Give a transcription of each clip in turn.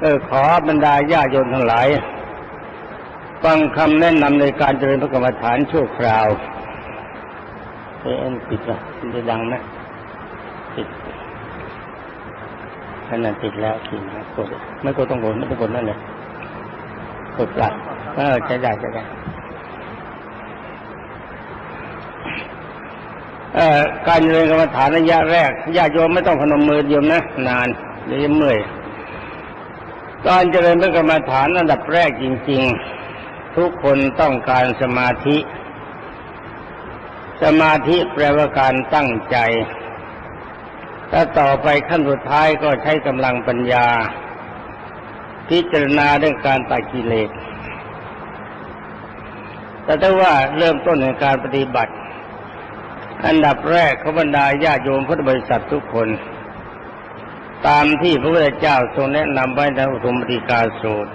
เออขอบรรดาญาโยมทั้งหลายฟังคำแนะนำในการเจริญพระกรรมฐานชั่วคราวเอ็นปิดละมันจะดังไหมปิดขนาดติดแล้วกินนะกดไม่กดต้องกดไม่ต้องกดนั่นเลยกดปลัดเออใช้ได้ใช้ได้การเจริญกรรมฐานระยะแรกญาติโยมไม่ต้องพนมมือโยมนะ นานเดี๋ยเมื่อย การเจริญพระกรรมฐานอันดับแรกจริง ๆ ทุกคนต้องการสมาธิ สมาธิแปลว่าการตั้งใจถ้าต่อไปขั้นสุดท้ายก็ใช้กำลังปัญญา พิจารณาเรื่องการตัดกิเลสแต่ถ้าว่าเริ่มต้นในการปฏิบัติ อันดับแรกเขาบรรดาญาโยมพุทธบริษัททุกคน ตามที่พระพุทธเจ้าทรงแนะนำไว้ในอุทมปฏิกาสูตร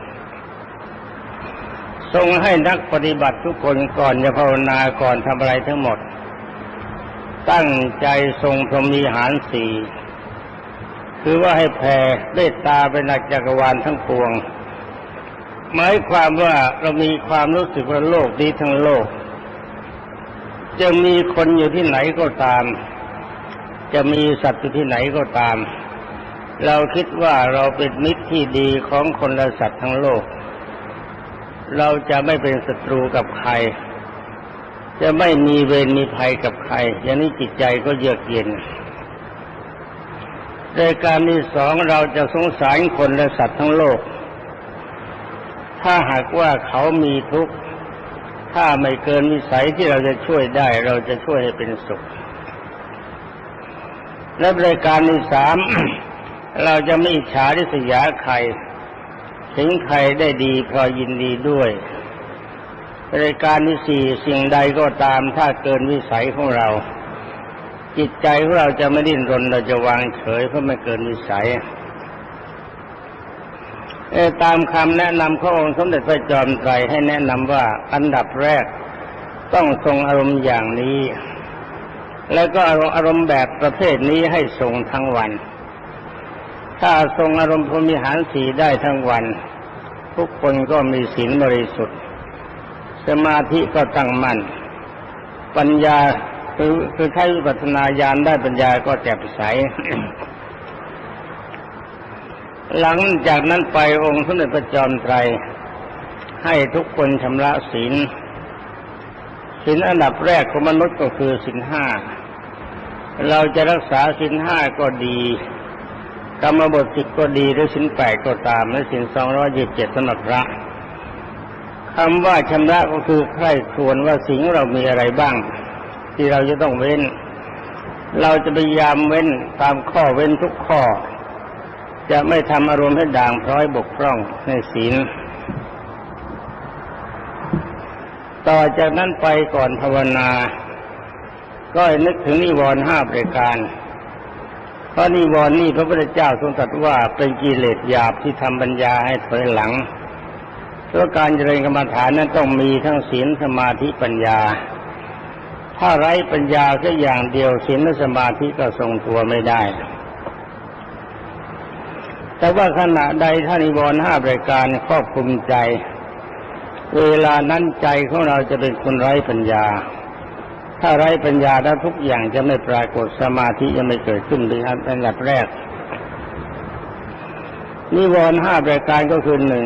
ทรงให้นักปฏิบัติทุกคนก่อนจะภาวนาก่อนทำอะไรทั้งหมด ตั้งใจทรงพรมีหารสี่คือว่าให้แผ่เมตตาเป็นหลักจักรวาลทั้งปวง หมายความว่าเรามีความรู้สึกว่าโลกนี้ทั้งโลก จะมีคนอยู่ที่ไหนก็ตาม จะมีสัตว์อยู่ที่ไหนก็ตาม เราคิดว่าเราเป็นมิตรที่ดีของคนและสัตว์ทั้งโลก เราจะไม่เป็นศัตรูกับใคร จะไม่มีเวรมีภัยกับใคร อย่างนี้จิตใจก็เยือกเย็นโดยการที่สองเราจะสงสารคนและสัตว์ทั้งโลก ถ้าหากว่าเขามีทุกข์ถ้าไม่เกินวิสัยที่เราจะช่วยได้ เราจะช่วยให้เป็นสุข และรายการที่สาม เราจะไม่อิจฉาริษยาใคร ถึงใครได้ดีพอยินดีด้วยรายการที่สี่สิ่งใดก็ตามถ้าเกินวิสัยของเรา จิตใจของเราจะไม่ดิ้นรนเราจะวางเฉยเพราะไม่เกินวิสัยตามคำแนะนำขององค์สมเด็จพระจอมไตรให้แนะนำว่าอันดับแรกต้องทรงอารมณ์อย่างนี้ แล้วก็อารมณ์แบบประเภทนี้ให้ทรงทั้งวัน ถ้าทรงอารมณ์พรมิหารสีได้ทั้งวัน ทุกคนก็มีศีลบริสุทธิ์ สมาธิก็ตั้งมั่น ปัญญาคือคือใช้วิปัสสนาญาณได้ปัญญาก็แจ่มใส หลังจากนั้นไปองค์สมเด็จพระจอมไตร ให้ทุกคนชำระศีลศีลอันดับแรกของมนุษย์ก็คือศีลห้า เราจะรักษาศีลห้าก็ดี กรรมบทสิบก็ดีหรือศีลแปดก็ตามและศีลสองร้อยยี่สิบเจ็ดสำหรับพระคำว่าชำระก็คือใคร่ครวญว่าสิ่งเรามีอะไรบ้าง ที่เราจะต้องเว้น เราจะพยายามเว้นตามข้อเว้นทุกข้อ จะไม่ทำอารมณ์ให้ด่างพร้อยบกพร่องในศีลต่อจากนั้นไปก่อนภาวนา ก็นึกถึงนิวรณ์ห้าประการ เพราะนิวรณ์นี่พระพุทธเจ้าทรงตรัสว่าเป็นกิเลสหยาบที่ทำปัญญาให้ถอยหลังเพราะการเจริญกรรมฐานนั้นต้องมีทั้งศีลสมาธิปัญญา ถ้าไร้ปัญญาแค่อย่างเดียวศีลและสมาธิก็ทรงตัวไม่ได้ แต่ว่าขณะใดท่านิวรณ์ห้าประการครอบคุมใจ เวลานั้นใจของเราจะเป็นคนไร้ปัญญา ถ้าไร้ปัญญาแล้วทุกอย่างจะไม่ปรากฏสมาธิยังไม่เกิดขึ้นเลยครับอันดับแรกนิวรณ์ห้าประการก็คือหนึ่ง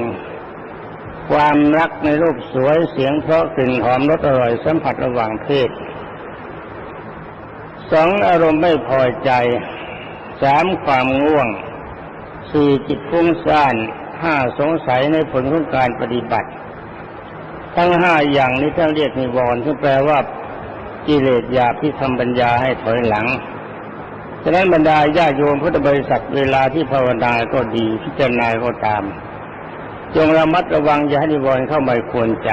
ความรักในรูปสวยเสียงเพราะกลิ่นหอมรสอร่อยสัมผัสระหว่างเพศสองอารมณ์ไม่พอใจสามความง่วงสี่จิตฟุ้งซ่านห้าสงสัยในผลของการปฏิบัติ ทั้งห้าอย่างนี้ท่านเรียกนิวรณ์ซึ่งแปลว่า กิเลสหยาบที่ทำปัญญาให้ถอยหลังฉะนั้นบรรดาญาโยมพุทธบริษัทเวลาที่ภาวนาก็ดีพิจารณาก็ตาม จงระมัดระวังอย่าให้นิวรณ์เข้ามาควรใจ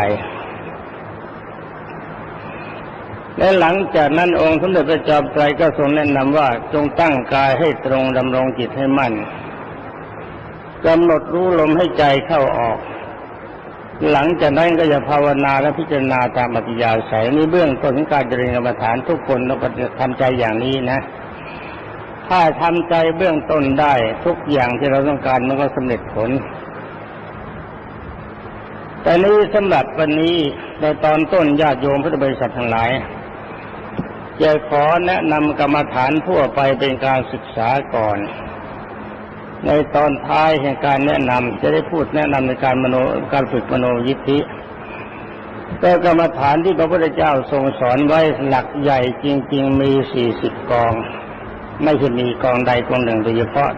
และหลังจากนั้นองค์สมเด็จพระจอมไตรก็ทรงแนะนำว่าจงตั้งกายให้ตรงดำรงจิตให้มั่นกำหนดรู้ลมให้ใจเข้าออก หลังจากนั้นก็จะภาวนาและพิจารณาตามปฏิยาสายนี่เบื้องต้นการเจริญกรรมฐานทุกคนต้องทำใจอย่างนี้นะ ถ้าทำใจเบื้องต้นได้ทุกอย่างที่เราต้องการมันก็สำเร็จผล แต่นี้สำหรับวันนี้ในตอนต้นญาติโยมพุทธบริษัททั้งหลายจะขอแนะนำกรรมฐานทั่วไปเป็นการศึกษาก่อน ในตอนท้ายแห่งการแนะนำจะได้พูดแนะนำในการมโนการฝึกมโนยิทธิแต่กรรมฐานที่พระพุทธเจ้าทรงสอนไว้หลักใหญ่จริง ๆ มีสี่สิบกอง ไม่ใช่มีกองใดกองหนึ่งโดยเฉพาะ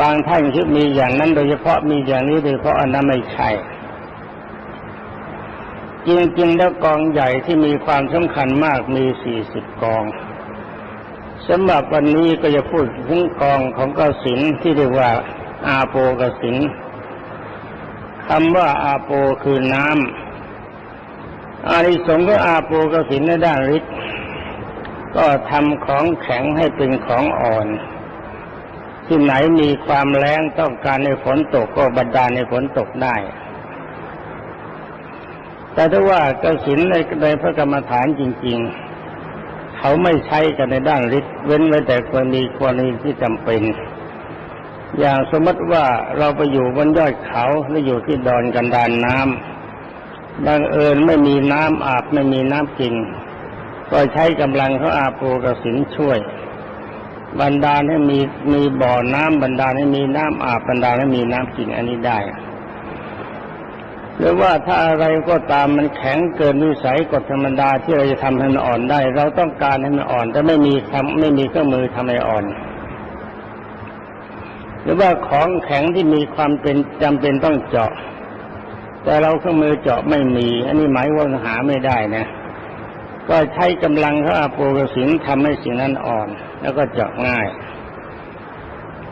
บางท่านคิดมีอย่างนั้นโดยเฉพาะมีอย่างนี้โดยเฉพาะอันนั้นไม่ใช่จริงๆแล้วกองใหญ่ที่มีความสำคัญมากมีสี่สิบกอง สำหรับวันนี้ก็จะพูดถึงกองของกสินที่เรียกว่า อาโปกสินคำว่าอาโปคือน้ำอานิสงส์ของอาโปกสินในด้านฤทธิ์ก็ทำของแข็งให้เป็นของอ่อน ที่ไหนมีความแรงต้องการในฝนตกก็บันดาลในฝนตกได้ แต่ถ้าว่ากสินในในพระกรรมฐานจริง ๆ เขาไม่ใช้กันในด้านฤทธิ์เว้นไว้แต่กรณีกรณีที่จำเป็น อย่างสมมติว่าเราไปอยู่บนยอดเขาหรืออยู่ที่ดอนกันดานน้ำบังเอิญไม่มีน้ำอาบไม่มีน้ำกิน ก็ใช้กำลังเขาอาโปกสินช่วย บรรดาให้มีมีบ่อน้ำบรรดาให้มีน้ำอาบบรรดาให้มีน้ำกินอันนี้ได้ หรือว่าถ้าอะไรก็ตามมันแข็งเกินวิสัยกฎธรรมดาที่เราจะทำให้มันอ่อนได้ เราต้องการให้มันอ่อน แต่ไม่มีทำไม่มีเครื่องมือทำให้อ่อน หรือว่าของแข็งที่มีความเป็นจำเป็นต้องเจาะ แต่เราเครื่องมือเจาะไม่มี อันนี้หมายว่าหาไม่ได้นะ ก็ใช้กำลังเขาอาโปกสินทำให้สิ่งนั้นอ่อน แล้วก็เจาะง่าย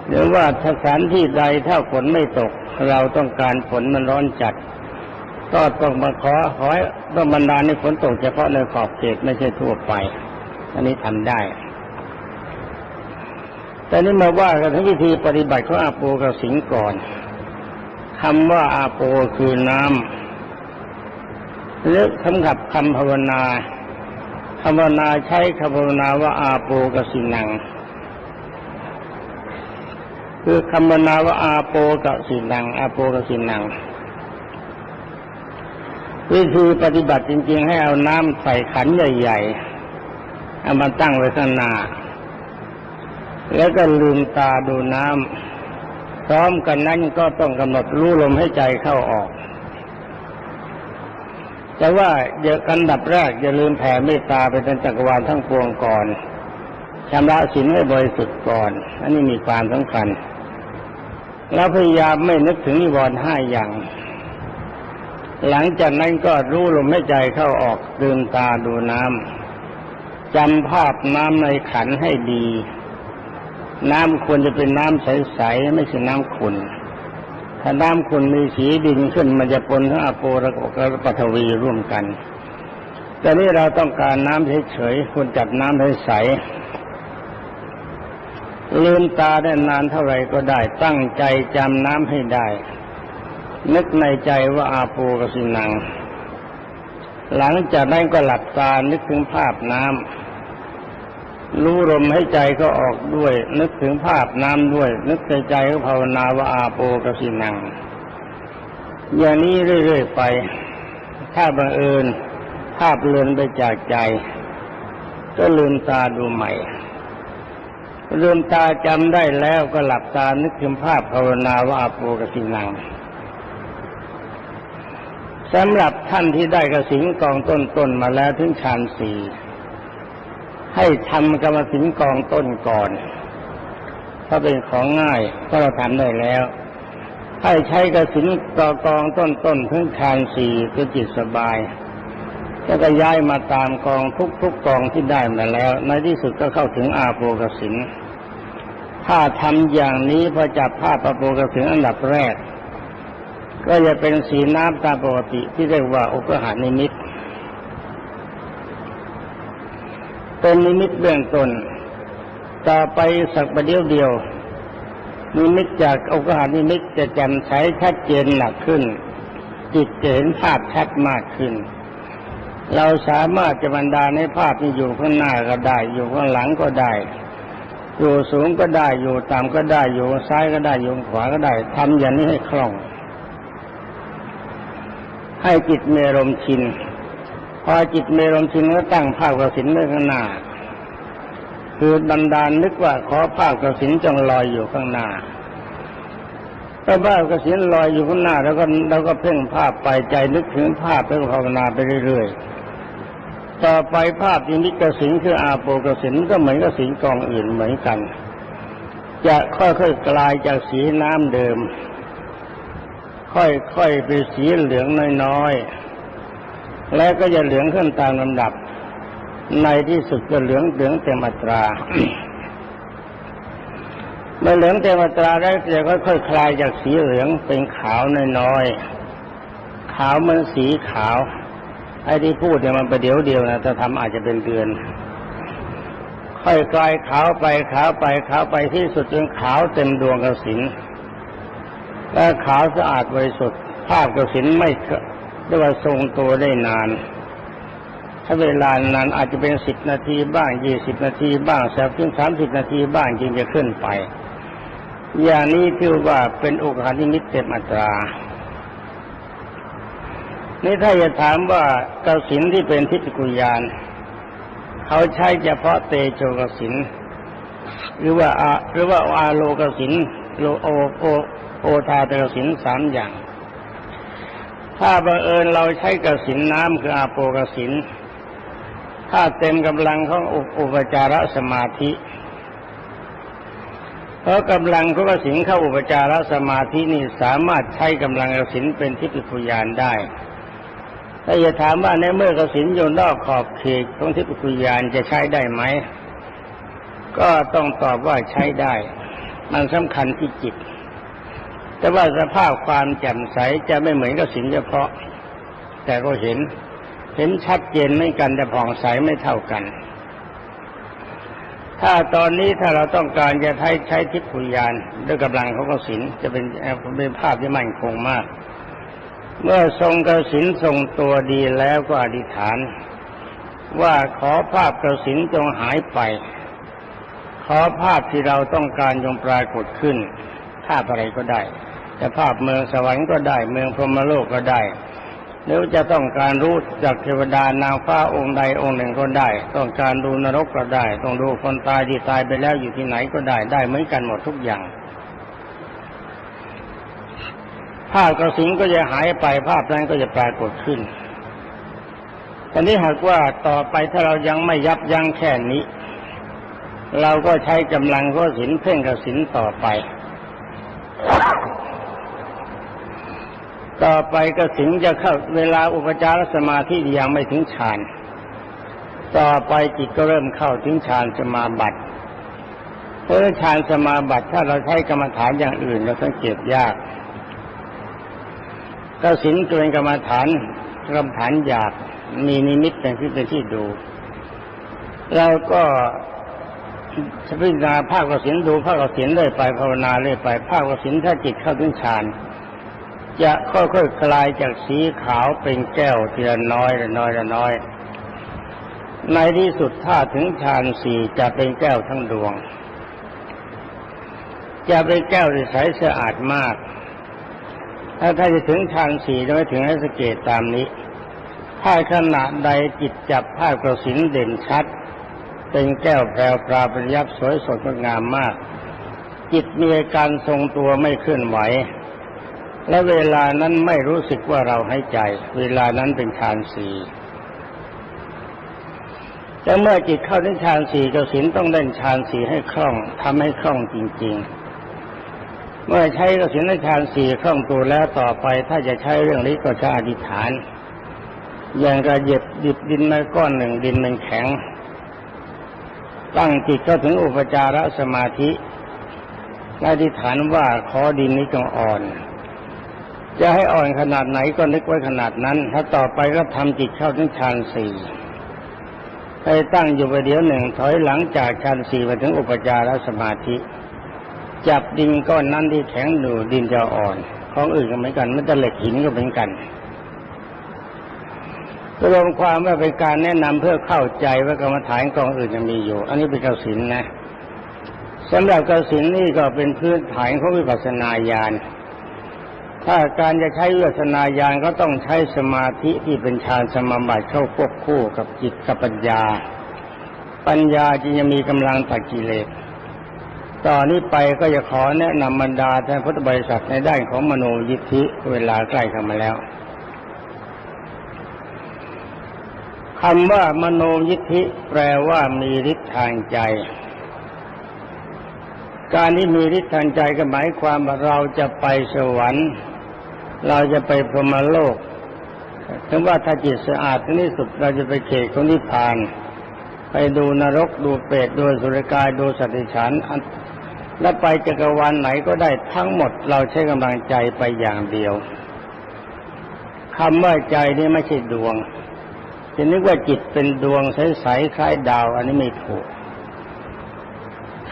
หรือว่าสถานที่ใดถ้าฝนไม่ตก เราต้องการฝนมันร้อนจัด ก็ต้องมาขอขอให้ต้องบรรดาในฝนตกเฉพาะในขอบเขตไม่ใช่ทั่วไป อันนี้ทำได้ แต่นี่มาว่ากันถึงวิธีปฏิบัติของอาโปกับสิงก่อนคำว่าอาโปคือน้ำเลือกคำขับคำภาวนาคำภาวนาใช้คำภาวนาว่าอาโปกสินัง คือคำภาวนาว่าอาโปกสินัง อาโปกสินัง วิธีปฏิบัติจริง ๆ ให้เอาน้ำใส่ขันใหญ่ๆเอามาตั้งไว้ข้างหน้า แล้วก็ลืมตาดูน้ำพร้อมกันนั้นก็ต้องกำหนดรู้ลมให้ใจเข้าออก แต่ว่าเดี๋ยวกันดับแรกอย่าลืมแผ่เมตตาไปเป็นจักรวาลทั้งปวงก่อนชำระศีลให้บริสุทธิ์ก่อน อันนี้มีความสำคัญ แล้วพยายามไม่นึกถึงนิวรณ์ห้าอย่าง หลังจากนั้นก็รู้ลมให้ใจเข้าออกลืมตาดูน้ำจำภาพน้ำในขันให้ดี น้ำควรจะเป็นน้ำใสๆไม่ใช่น้ำขุ่นถ้าน้ำขุ่นมีสีดินขึ้นมันจะปนทั้งอโปและปฐวีร่วมกัน แต่นี่เราต้องการน้ำเฉยๆควรจัดน้ำใสๆลืมตาได้นานเท่าไหร่ก็ได้ตั้งใจจำน้ำให้ได้ นึกในใจว่าอาโปกสินัง หลังจากนั้นก็หลับตานึกถึงภาพน้ำรู้ลมให้ใจก็ออกด้วย นึกถึงภาพน้ำด้วย นึกในใจก็ภาวนาว่าอาโปกสินัง อย่างนี้เรื่อยๆไป ถ้าบังเอิญภาพเลือนไปจากใจ ก็ลืมตาดูใหม่ลืมตาจำได้แล้วก็หลับตานึกถึงภาพภาวนาว่าอาโปกสินัง สำหรับท่านที่ได้กระสิงกองต้นต้นมาแล้วถึงฌานสี่ให้ทำกรรมสิงกองต้นก่อนถ้าเป็นของง่ายก็เราทำได้แล้ว ให้ใช้กระสินกอกองต้นต้นถึงฌานสี่ก็จิตสบายแล้วก็ย้ายมาตามกองทุกทุกกองที่ได้มาแล้ว ในที่สุดก็เข้าถึงอาโปกสินถ้าทำอย่างนี้พอจับภาพอาโปกสินอันดับแรก ก็จะเป็นสีน้ำตามปกติที่เรียกว่าอุกหานิมิต เป็นนิมิตเบื้องต้น ต่อไปสักประเดี๋ยวเดียว นิมิตจากอุกหานิมิตจะจำใช้ชัดเจนหนักขึ้น จิตจะเห็นภาพชัดมากขึ้น เราสามารถจะบรรดาในภาพนี้อยู่ข้างหน้าก็ได้ อยู่ข้างหลังก็ได้อยู่สูงก็ได้อยู่ต่ำก็ได้อยู่ซ้ายก็ได้อยู่ขวาก็ได้ทำอย่างนี้ให้คล่อง ให้จิตเมรมชิน พอจิตเมรมชินก็ตั้งภาพกสินไว้ข้างหน้า คือดันดานนึกว่าขอภาพกสินจงลอยอยู่ข้างหน้าถ้าภาพกสินลอยอยู่ข้างหน้า แล้วก็เราก็เพ่งภาพไปใจนึกถึงภาพแล้วก็ภาวนาไปเรื่อยๆ ต่อไปภาพที่นิกสินคืออาโปกสินก็เหมือนกับสินกองอื่นเหมือนกัน จะค่อยๆกลายจากสีน้ำเดิม ค่อยๆไปสีเหลืองน้อยๆ แล้วก็จะเหลืองขึ้นตามลำดับ ในที่สุดจะเหลืองเหลืองเต็มอัตราเมื่อเหลืองเต็มอัตราแล้วจะค่อยๆคลายจากสีเหลืองเป็นขาวน้อยๆ ขาวเหมือนสีขาว ไอ้ที่พูดเนี่ยมันประเดี๋ยวเดียวนะถ้าทำอาจจะเป็นเดือนค่อยกลายขาวไปขาวไปขาวไปที่สุดจนขาวเต็มดวงกสิน และขาวสะอาดบริสุทธิ์ภาพกสินไม่เรียกว่าทรงตัวได้นาน ถ้าเวลานานอาจจะเป็นสิบนาทีบ้างยี่สิบนาทีบ้างแสบถึงสามสิบนาทีบ้างจึงจะขึ้นไป อย่างนี้ถือว่าเป็นโอกาสที่มิตเต็มอัตรานี่ถ้าจะถามว่ากสินที่เป็นทิฏฐิกุยาน เขาใช้เฉพาะเตโชกสินหรือว่าอาหรือว่าอาโลกสิน โลโอโอโอทาเตกสินสามอย่าง ถ้าบังเอิญเราใช้กสินน้ำคืออาโปกสิน ถ้าเต็มกำลังของอุปจารสมาธิเพราะกำลังของกสินเข้าอุปจารสมาธินี่สามารถใช้กำลังกสินเป็นทิพยคุยานได้ถ้าจะถามว่าในเมื่อกสินอยู่นอกขอบเขตของทิพยคุยานจะใช้ได้ไหมก็ต้องตอบว่าใช้ได้ มันสำคัญที่จิต แต่ว่าสภาพความแจ่มใสจะไม่เหมือนกับสินเฉพาะ แต่ก็เห็น เห็นชัดเจนไม่กันแต่ผ่องใสไม่เท่ากัน ถ้าตอนนี้ถ้าเราต้องการจะใช้ใช้ทิพยานด้วยกำลังของกสินจะเป็นเป็นภาพที่มั่นคงมาก เมื่อทรงกสินทรงตัวดีแล้วก็อธิษฐาน ว่าขอภาพกสินจงหายไป ขอภาพที่เราต้องการจงปรากฏขึ้น ภาพอะไรก็ได้ จะภาพเมืองสวรรค์ก็ได้ เมืองพรหมโลกก็ได้หรือจะต้องการรู้จากเทวดานางฟ้าองค์ใดองค์หนึ่งก็ได้ ต้องการดูนรกก็ได้ ต้องดูคนตายที่ตายไปแล้วอยู่ที่ไหนก็ได้ได้เหมือนกันหมดทุกอย่าง ภาพกระสิงก็จะหายไปภาพนั้นก็จะปรากฏขึ้นแต่นี้หากว่าต่อไปถ้าเรายังไม่ยับยั้งแค่นี้ เราก็ใช้กำลังก็สินเพ่งกระสินต่อไป ต่อไปก็ถึงจะเข้าเวลาอุปจารสมาธิยังไม่ถึงฌาน ต่อไปจิตก็เริ่มเข้าถึงฌานสมาบัติเพราะฌานสมาบัติถ้าเราใช้กรรมฐานอย่างอื่นเราสังเกตยากก็สินเป็นกรรมฐานกรรมฐานหยาบมีนิมิตเป็นที่เป็นที่ดูเราก็ พิจารณาภาคกสินดูภาคกสินเรื่อยไปภาวนาเรื่อยไป ภาคกสินถ้าจิตเข้าถึงฌานจะค่อยๆคลายจากสีขาวเป็นแก้วทีละน้อยละน้อยละน้อย ในที่สุดถ้าถึงฌานสี่จะเป็นแก้วทั้งดวง จะเป็นแก้วที่ใสสะอาดมาก ถ้าถ้าจะถึงฌานสี่จะไม่ถึงให้สเกตตามนี้ถ้าขณะใดจิตจับภาพกระสินเด่นชัด เป็นแก้วแพรวปราบรยับสวยสดงดงามมาก จิตมีอาการทรงตัวไม่เคลื่อนไหว และเวลานั้นไม่รู้สึกว่าเราให้ใจ เวลานั้นเป็นฌานสี่แต่เมื่อจิตเข้าถึงฌานสี่กสินต้องเล่นฌานสี่ให้คล่องทำให้คล่องจริง ๆ เมื่อใช้กสินในฌานสี่คล่องตัวแล้วต่อไป ถ้าจะใช้เรื่องนี้ก็จะอธิษฐาน อย่างกระเย็บดิบดินในก้อนหนึ่งดินมันแข็ง ตั้งจิตเข้าถึงอุปจารสมาธิอธิษฐานว่าขอดินนี้จงอ่อน จะให้อ่อนขนาดไหนก็นึกไว้ขนาดนั้น ถ้าต่อไปก็ทำจิตเข้าถึงฌานสี่ไปตั้งอยู่ไปเดี๋ยวหนึ่งถอยหลังจากฌานสี่มาถึงอุปจารสมาธิ จับดินก้อนนั้นที่แข็งหนูดินจะอ่อน ของอื่นก็เหมือนกันม่แต่เหล็กหินก็เหมือนกัน รวมความว่าเป็นการแนะนำเพื่อเข้าใจว่ากรรมฐานกองอื่นยังมีอยู่ อันนี้เป็นกสินนะสำหรับกสินนี่ก็เป็นพื้นฐานของวิปัสสนาญาณถ้าการจะใช้วิปัสสนาญาณก็ต้องใช้สมาธิที่เป็นฌานสมาบัติเข้าควบคู่กับจิตกับปัญญา ปัญญาจึงจะมีกำลังตัดกิเลสตอนนี้ไปก็จะขอแนะนำบรรดาท่านพุทธบริษัทในด้านของมโนยิทธิเวลาใกล้เข้ามาแล้ว คำว่ามโนยิทธิแปลว่ามีฤทธิ์ทางใจ การที่มีฤทธิ์ทางใจก็หมายความว่าเราจะไปสวรรค์ เราจะไปพรหมโลกถึงว่าถ้าจิตสะอาดที่สุดเราจะไปเขตของนิพพาน ไปดูนรกดูเปรตดูสุรกายดูสัตว์ฉันและไปจักรวาลไหนก็ได้ทั้งหมดเราใช้กำลังใจไปอย่างเดียวคำว่าใจนี่ไม่ใช่ดวง จะนึกว่าจิตเป็นดวงใสๆคล้ายดาว อันนี้ไม่ถูก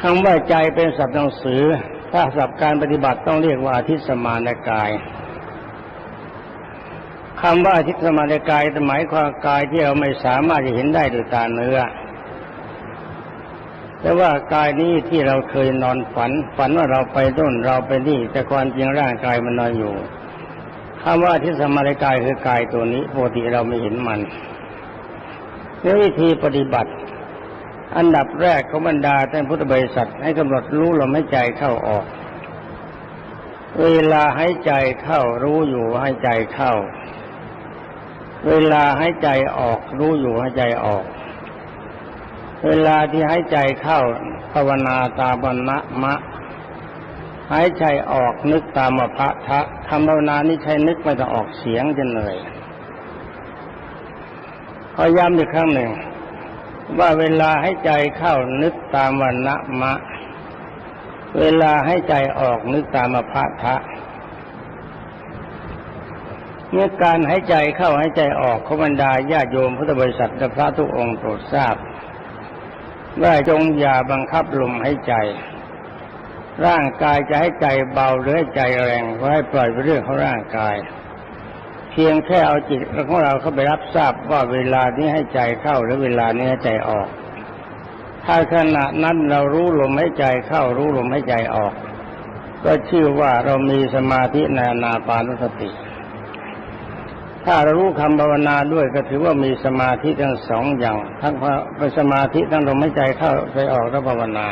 คำว่าใจเป็นสัตว์หนังสือ ถ้าสับการปฏิบัติต้องเรียกว่าอาทิสมานกายคำว่าอาทิสมานกายหมายความกายที่เราไม่สามารถจะเห็นได้ด้วยตาเนื้อแต่ว่ากายนี้ที่เราเคยนอนฝัน ฝันว่าเราไปต้นเราไปนี่ แต่ความจริงร่างกายมันนอนอยู่คำว่าที่สมารกายคือกายตัวนี้ปกติเราไม่เห็นมัน ในวิธีปฏิบัติ อันดับแรกของบรรดาท่านพุทธบริษัทให้กำหนดรู้ลมหายใจเข้าออก เวลาให้ใจเข้ารู้อยู่ให้ใจเข้า เวลาให้ใจออกรู้อยู่ให้ใจออก เวลาที่หายใจเข้าภาวนาตาบรณะมะหายใจออกนึกตามพระทะคำภาวนานี้ใช้นึกไม่ต้องออกเสียงจะเหนื่อย ขอย้ำอีกครั้งหนึ่ง ว่าเวลาให้ใจเข้านึกตามวันณะมะ เวลาให้ใจออกนึกตามพระทะเมื่อการให้ใจเข้าให้ใจออกขบรรดาญาโยมพุทธบริษัทและพระทุกองค์โปรดทราบว่าจงอย่าบังคับลมให้ใจ ร่างกายจะให้ใจเบาหรือให้ใจแรงก็ให้ปล่อยไปเรื่องของร่างกาย เพียงแค่เอาจิตของเราเข้าไปรับทราบว่าเวลานี้ให้ใจเข้าหรือเวลานี้ให้ใจออก ถ้าขณะนั้นเรารู้ลมให้ใจเข้ารู้ลมให้ใจออก ก็ชื่อว่าเรามีสมาธิในนาปานุสติ ถ้าเรารู้คำภาวนาด้วยก็ถือว่ามีสมาธิทั้งสองอย่าง ทั้งเป็นสมาธิทั้งลมหายใจเข้าไปออกแล้วภาวนา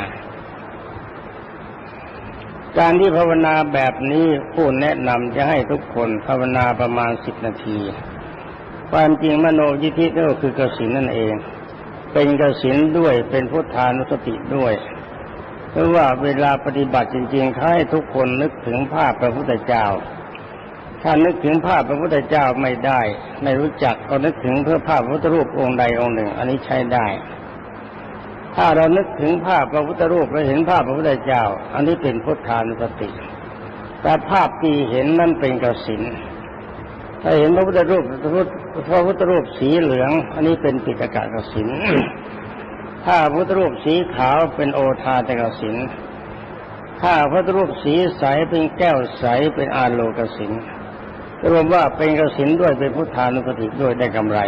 การที่ภาวนาแบบนี้ผู้แนะนำจะให้ทุกคนภาวนาประมาณสิบนาที ความจริงมโนยิธิก็คือกสินนั่นเอง เป็นกสินด้วยเป็นพุทธานุสติด้วยเพราะว่าเวลาปฏิบัติจริงๆให้ทุกคนนึกถึงภาพพระพุทธเจ้า ถ้านึกถึงภาพพระพุทธเจ้าไม่ได้ ไม่รู้จักก็นึกถึงเพื่อภาพพระพุทธรูปองค์ใดองค์หนึ่ง อันนี้ใช้ได้ ถ้าเรานึกถึงภาพพระพุทธรูปและเห็นภาพพระพุทธเจ้า อันนี้เป็นพุทธานุสติ แต่ภาพที่เห็นนั่นเป็นกสินถ้าเห็นพระพุทธรูปพระพุทธรูปสีเหลือง อันนี้เป็นปิฎกะกสินถ้าพระพุทธรูปสีขาวเป็นโอทาตกสินถ้าพระพุทธรูปสีใสเป็นแก้วใสเป็นอาโลกสินรวมว่าเป็นกสินด้วยเป็นพุทธานุสติด้วยได้กำไร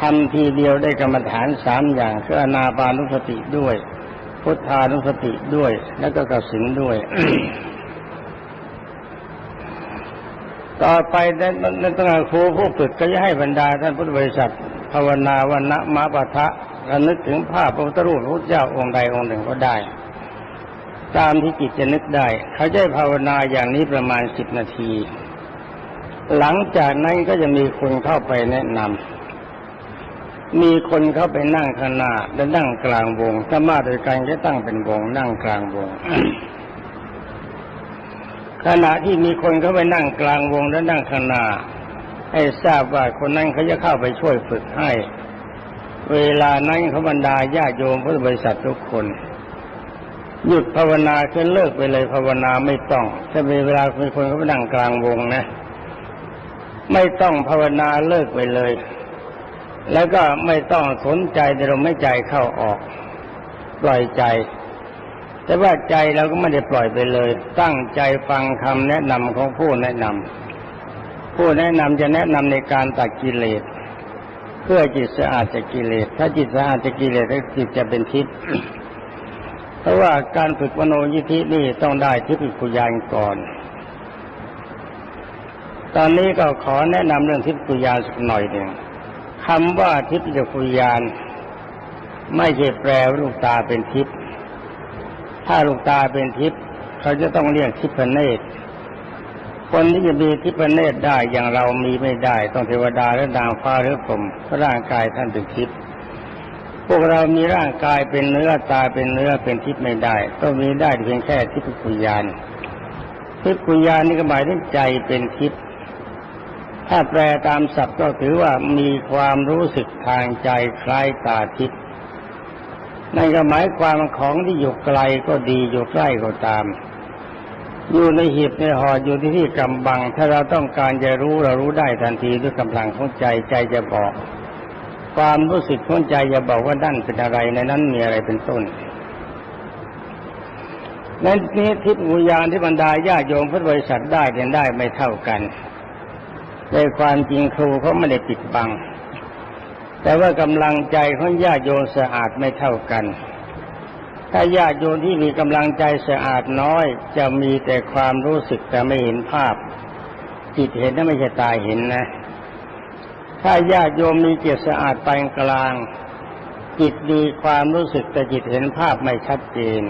ทำทีเดียวได้กรรมฐานสามอย่างคืออนาปานุสติด้วย พุทธานุสติด้วย แล้วก็กสินด้วย ต่อไปนั้นต้องครูผู้ฝึกก็จะให้บรรดาท่านพุทธบริษัท ภาวนาวันนะมาปะทะระนึกถึงภาพพระพุทธรูปพระเจ้าองค์ใดองค์หนึ่งก็ได้ ตามที่จิตจะนึกได้ เขาจะภาวนาอย่างนี้ประมาณสิบนาที หลังจากนั้นก็จะมีคนเข้าไปแนะนำ มีคนเข้าไปนั่งข้างหน้าและนั่งกลางวงถ้ามาโดยการจะตั้งเป็นวงนั่งกลางวง ขณะที่มีคนเข้าไปนั่งกลางวงและนั่งข้างหน้าให้ทราบว่าคนนั้นเขาจะเข้าไปช่วยฝึกให้ เวลานั้นเขาบรรดาญาโยมพุทธบริษัททุกคน หยุดภาวนาคือเลิกไปเลยภาวนาไม่ต้อง ถ้าเวลามีคนเขาไปนั่งกลางวงนะ ไม่ต้องภาวนาเลิกไปเลย แล้วก็ไม่ต้องสนใจแต่เราไม่ใจเข้าออก ปล่อยใจ แต่ว่าใจเราก็ไม่ได้ปล่อยไปเลย ตั้งใจฟังคำแนะนำของผู้แนะนำผู้แนะนำจะแนะนำในการตัดกิเลส เพื่อจิตสะอาดจากกิเลส ถ้าจิตสะอาดจากกิเลสแล้วจิตจะเป็นทิพย์เพราะว่าการฝึกมโนยิธินี่ต้องได้ทิพยคุยานก่อนตอนนี้ก็ขอแนะนำเรื่องทิพยคุยานสักหน่อยหนึ่ง คำว่าทิพยคุยาน ไม่ใช่แปลว่าลูกตาเป็นทิพย์ถ้าลูกตาเป็นทิพย์เขาจะต้องเรียกทิพเนตรคนที่จะมีทิพเนตรได้อย่างเรามีไม่ได้ ต้องเทวดาและนางฟ้าหรือผมร่างกายท่านเป็นทิพย์พวกเรามีร่างกายเป็นเนื้อตาเป็นเนื้อเป็นทิพย์ไม่ได้ต้องมีได้เพียงแค่ทิพยคุยานทิพยคุยานนี่ก็หมายถึงใจเป็นทิพย์ ถ้าแปลตามศัพท์ก็ถือว่ามีความรู้สึกทางใจคล้ายตาทิพย์นั่นก็หมายความของที่อยู่ไกลก็ดีอยู่ใกล้ก็ตาม อยู่ในหีบในหออยู่ที่ที่กำบัง ถ้าเราต้องการจะรู้เรารู้ได้ทันทีด้วยกำลังของใจใจจะบอก ความรู้สึกของใจจะบอกว่านั่นเป็นอะไรในนั้นมีอะไรเป็นต้นนั้นนี้ทิพย์วิญญาณที่บรรดาญาโยมพุทธบริษัทได้กันได้ไม่เท่ากัน ในความจริงครูเขาไม่ได้ปิดบัง แต่ว่ากำลังใจของญาติโยมสะอาดไม่เท่ากัน ถ้าญาติโยมที่มีกำลังใจสะอาดน้อย จะมีแต่ความรู้สึกแต่ไม่เห็นภาพ จิตเห็นนั่นไม่ใช่ตาเห็นนะ ถ้าญาติโยมมีจิตสะอาดปานกลาง จิตดีความรู้สึกแต่จิตเห็นภาพไม่ชัดเจน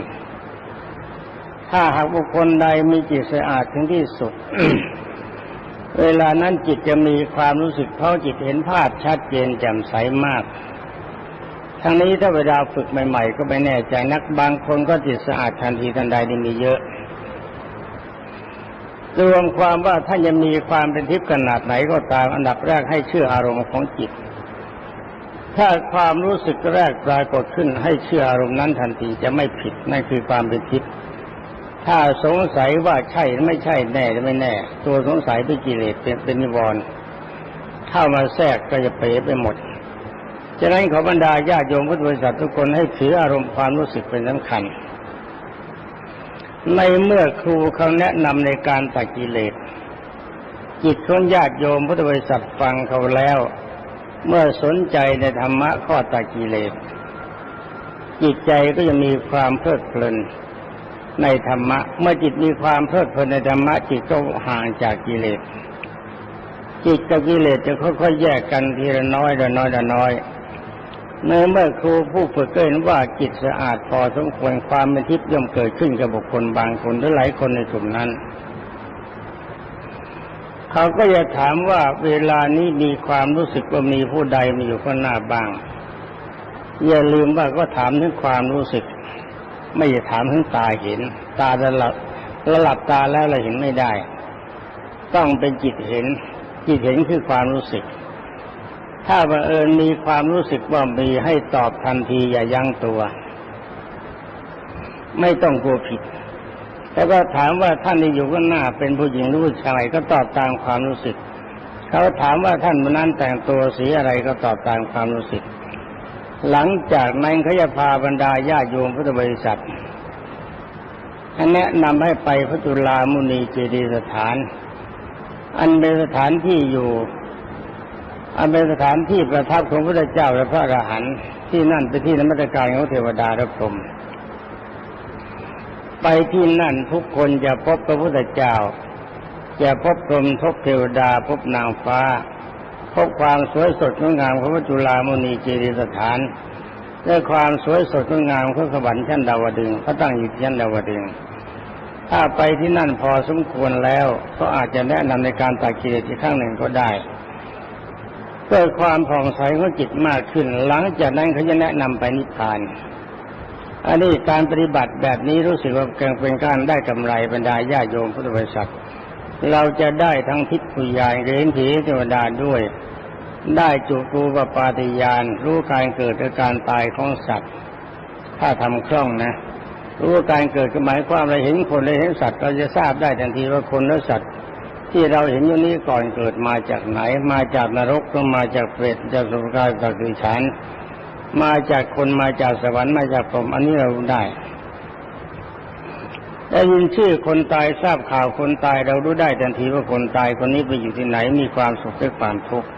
ถ้าหากบุคคลใดมีจิตสะอาดถึงที่สุด เวลานั้นจิตจะมีความรู้สึกเพราะจิตเห็นภาพชัดเจนแจ่มใสมาก ทั้งนี้ถ้าเวลาฝึกใหม่ ๆ ก็ไม่แน่ใจนักบางคนก็จิตสะอาดทันทีทันใดนี่มีเยอะรวมความว่าท่านจะมีความเป็นทิพย์ขนาดไหนก็ตามอันดับแรกให้เชื่ออารมณ์ของจิต ถ้าความรู้สึกแรกปรากฏขึ้นให้เชื่ออารมณ์นั้นทันทีจะไม่ผิดนั่นคือความเป็นทิพย์ ถ้าสงสัยว่าใช่หรือไม่ใช่แน่หรือไม่แน่ ตัวสงสัยเป็นกิเลสเป็นเป็นนิวรณ์เข้ามาแทรกก็จะเป๋ไปหมดฉะนั้นขอบรรดาญาติโยมพุทธบริษัททุกคนให้ถืออารมณ์ความรู้สึกเป็นสำคัญ ในเมื่อครูเขาแนะนำในการตัดกิเลส จิตของญาติโยมพุทธบริษัทฟังเขาแล้ว เมื่อสนใจในธรรมะข้อตัดกิเลส จิตใจก็จะมีความเพลิดเพลิน ในธรรมะ เมื่อจิตมีความเพลิดเพลินในธรรมะจิตก็ห่างจากกิเลส จิตกับกิเลสจะค่อยๆแยกกันทีละน้อยละน้อยละน้อยเมื่อเมื่อครูผู้ฝึกเห็นว่าจิตสะอาดพอสมควรความเป็นทิพย์ย่อมเกิดขึ้นกับบุคคลบางคนหรือหลายคนในกลุ่มนั้น เขาก็จะถามว่าเวลานี้มีความรู้สึกว่ามีผู้ใดมาอยู่ข้างหน้าบ้างอย่าลืมว่าก็ถามถึงความรู้สึก ไม่ใช่ถามถึงตาเห็น ตาจะหลับระหลับตาแล้วเราเห็นไม่ได้ ต้องเป็นจิตเห็น จิตเห็นคือความรู้สึก ถ้าบังเอิญมีความรู้สึกว่ามีให้ตอบทันทีอย่ายั้งตัว ไม่ต้องกลัวผิดแล้วก็ถามว่าท่านที่อยู่ข้างหน้าเป็นผู้หญิงหรือผู้ชายก็ตอบตามความรู้สึก เขาถามว่าท่านคนนั้นแต่งตัวสีอะไรก็ตอบตามความรู้สึก หลังจากนั้นเขาจะพาบรรดาญาโยมพุทธบริษัทแนะนำให้ไปพระจุลามุนีเจดียสถาน อันเป็นสถานที่อยู่ อันเป็นสถานที่ประทับของพระเจ้าและพระอรหันต์ที่นั่นเป็นที่นมัสการของเทวดาและพรหมไปที่นั่นทุกคนจะพบพระพุทธเจ้า จะพบพรหมทบเทวดาพบนางฟ้า พบความสวยสดงดงามของพระจุลามุนีเจดีสถานและความสวยสดงดงามของสวรรค์ชั้นดาวดึงพระตั้งอยู่ชั้นดาวดึงถ้าไปที่นั่นพอสมควรแล้วก็อาจจะแนะนำในการตักกิเลสอีกครั้งหนึ่งก็ได้เกิดความผ่องใสของจิตมากขึ้น หลังจากนั้นเขาจะแนะนำไปนิพพาน อันนี้การปฏิบัติแบบนี้รู้สึกว่าเกงเป็นการได้กำไรบรรดาญาโยมพุทธบริษัท เราจะได้ทั้งทิพยญาณเรียนผีเทวดาด้วย ได้จุตูปปาติญาณรู้การเกิดและการตายของสัตว์ ถ้าทำคล่องนะ รู้การเกิดหมายความเราเห็นคนเราเห็นสัตว์ เราจะทราบได้ทันทีว่าคนและสัตว์ ที่เราเห็นอยู่นี้ก่อนเกิดมาจากไหน มาจากนรกหรือมาจากเปรตจากสุรกายจากดิฉันมาจากคนมาจากสวรรค์มาจากผมอันนี้เราได้ ได้ยินชื่อคนตายทราบข่าวคนตายเรารู้ได้ทันทีว่าคนตายคนนี้ไปอยู่ที่ไหนมีความสุขหรือความทุกข์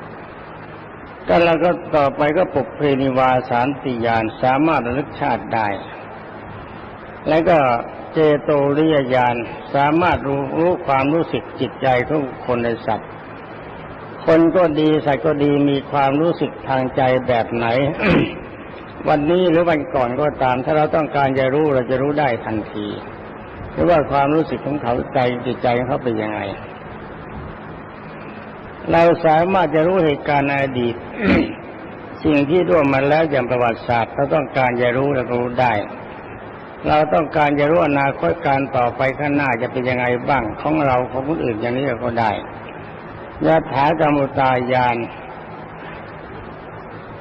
ก็แล้วก็ต่อไปก็ปุกเพนิวาสารติยานสามารถระลึกชาติได้ แล้วก็เจโตริยญาณสามารถรู้รู้ความรู้สึกจิตใจของคนในสัตว์ คนก็ดีสัตว์ก็ดีมีความรู้สึกทางใจแบบไหน วันนี้หรือวันก่อนก็ตาม ถ้าเราต้องการจะรู้เราจะรู้ได้ทันที หรือว่าความรู้สึกของเขาใจจิตใจของเขาเป็นยังไง เราสามารถจะรู้เหตุการณ์ในอดีต สิ่งที่ร่วมมาแล้วอย่างประวัติศาสตร์เราต้องการจะรู้เราก็รู้ได้ เราต้องการจะรู้อนาคตการต่อไปข้างหน้าจะเป็นยังไงบ้างของเราของคนอื่นอย่างนี้เราก็ได้ยะถากรรมุตายาน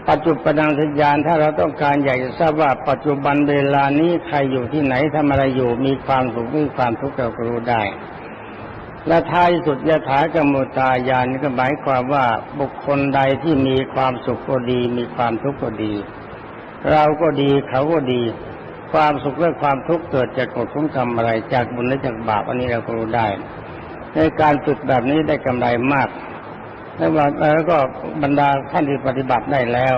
ปัจจุบันสัญญาณถ้าเราต้องการอยากจะทราบว่าปัจจุบันเวลานี้ใครอยู่ที่ไหนทำอะไรอยู่มีความสุขมีความทุกข์เราก็รู้ได้ และท้ายสุดยะถากรรมุตายานนี่ก็หมายความว่าบุคคลใดที่มีความสุขก็ดี มีความทุกข์ก็ดี เราก็ดีเขาก็ดี ความสุขและความทุกข์เกิดจากกฎของกรรมอะไรจากบุญและจากบาปอันนี้เราก็รู้ได้ ในการฝึกแบบนี้ได้กำไรมาก แล้วว่าแล้วก็บรรดาท่านที่ปฏิบัติได้แล้ว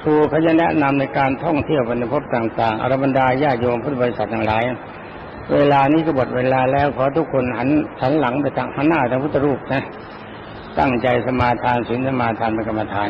ครูเขาจะแนะนำในการท่องเที่ยวบรรพบต่างๆอรบรรดาญาโยมพุทธบริษัททั้งหลาย เวลานี้ก็หมดเวลาแล้วขอทุกคนหันหันหลังไปทางหันหน้าทางพุทธรูปนะ ตั้งใจสมาทานศีลสมาทานเป็นกรรมฐาน